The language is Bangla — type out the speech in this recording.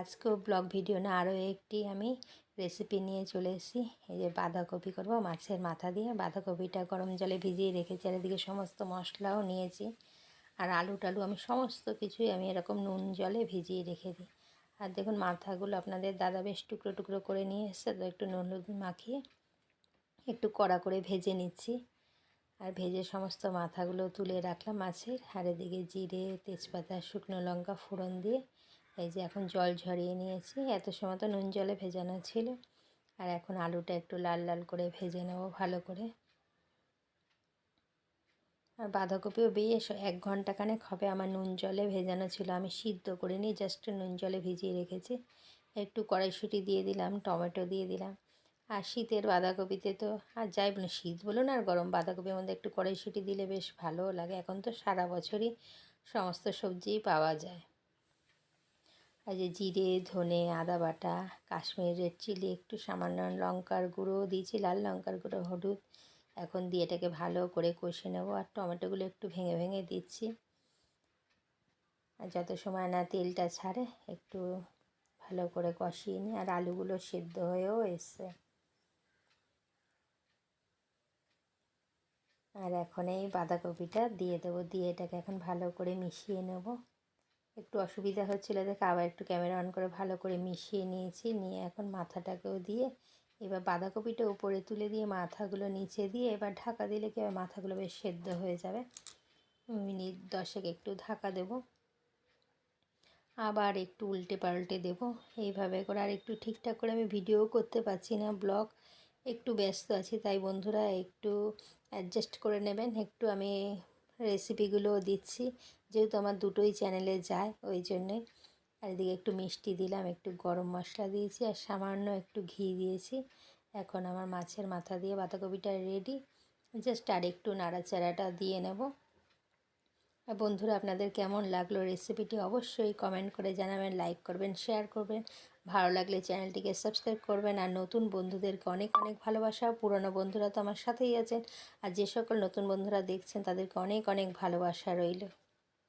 আজকেও ব্লগ ভিডিও না আরও একটি আমি রেসিপি নিয়ে চলে এসেছি। এই যে বাঁধাকপি করব, মাছের মাথা দিয়ে। বাঁধাকপিটা গরম জলে ভিজিয়ে রেখেছি, আর এদিকে সমস্ত মশলাও নিয়েছি। আর আলু টালু আমি সমস্ত কিছুই আমি এরকম নুন জলে ভিজিয়ে রেখে দিই। আর দেখুন, মাথাগুলো আপনাদের দাদা বেশ টুকরো টুকরো করে নিয়ে এসছে, তো একটু নুন মাখিয়ে একটু কড়া করে ভেজে নিচ্ছি। আর ভেজে সমস্ত মাথাগুলো তুলে রাখলাম মাছের। আর এদিকে জিরে, তেজপাতা, শুকনো লঙ্কা, ফোড়ন দিয়ে এই যে এখন জল ঝরিয়ে নিয়েছি। এত সময় তো নুন জলে ভেজানো ছিল। আর এখন আলুটা একটু লাল লাল করে ভেজে নেব ভালো করে। আর বাঁধাকপিও বেশ এক ঘন্টাখানেক হবে আমার নুন জলে ভেজানো ছিল। আমি সিদ্ধ করে নিয়ে জাস্ট নুন জলে ভিজিয়ে রেখেছি। একটু কড়াইশুঁটি দিয়ে দিলাম, টমেটো দিয়ে দিলাম। আর শীতের বাঁধাকপিতে তো আর যাই বলুন, শীত বলুন আর গরম বাঁধাকপির মধ্যে একটু কড়াইশুঁটি দিলে বেশ ভালোও লাগে। এখন তো সারা বছরই সমস্ত সবজিই পাওয়া যায়। আর যে জিরে, ধনে, আদা বাটা কাশ্মীরি রেড চিলি, একটু সামান্য লঙ্কার গুঁড়ো দিয়েছি, লাল লঙ্কার গুঁড়ো, হলুদ। এখন দিয়ে এটাকে ভালো করে কষে নেব আর টমেটোগুলো একটু ভেঙে ভেঙে দিচ্ছি। আর যত সময় না তেলটা ছাড়ে, একটু ভালো করে কষিয়ে নিই। আর আলুগুলো সেদ্ধ হয়েও এসছে। আর এখন এই বাঁধাকপিটা দিয়ে দেবো, দিয়ে এটাকে এখন ভালো করে মিশিয়ে নেব। একটু অসুবিধা হচ্ছিল, দেখে আবার একটু ক্যামেরা অন করে ভালো করে মিশিয়ে নিয়েছি। নিয়ে এখন মাথাটাকেও দিয়ে এবার বাঁধাকপিটা উপরে তুলে দিয়ে মাথাগুলো নিচে দিয়ে এবার ঢাকা দিলে কি হবে? মাথাগুলো বেশ সেদ্ধ হয়ে যাবে। মিনিট দশেক একটু ঢাকা দেব। আবার একটু উল্টে পাল্টে দেব। এইভাবে করে আর একটু ঠিকঠাক করে আমি ভিডিও করতে পারছি না ব্লগ। একটু ব্যস্ত আছি, তাই বন্ধুরা একটু অ্যাডজাস্ট করে নেবেন। একটু আমি রেসিপিগুলোও দিচ্ছি। যেহেতু আমার দুটোই চ্যানেলে যায়, ওই জন্যে। আর এদিকে একটু মিষ্টি দিলাম, একটু গরম মশলা দিয়েছি আর সামান্য একটু ঘি দিয়েছি। এখন আমার মাছের মাথা দিয়ে বাঁধাকপিটা রেডি জাস্ট আর একটু নাড়াচাড়াটা দিয়ে নেব। আর বন্ধুরা, আপনাদের কেমন লাগল রেসিপিটি অবশ্যই কমেন্ট করে জানাবেন লাইক করবেন শেয়ার করবেন। ভালো লাগলে চ্যানেলটিকে সাবস্ক্রাইব করবেন। আর নতুন বন্ধুদেরকে অনেক অনেক ভালোবাসা। পুরনো বন্ধুরা তো আমার সাথেই আছেন। আর যে সকল নতুন বন্ধুরা দেখছেন, তাদেরকে অনেক অনেক ভালোবাসা রইল।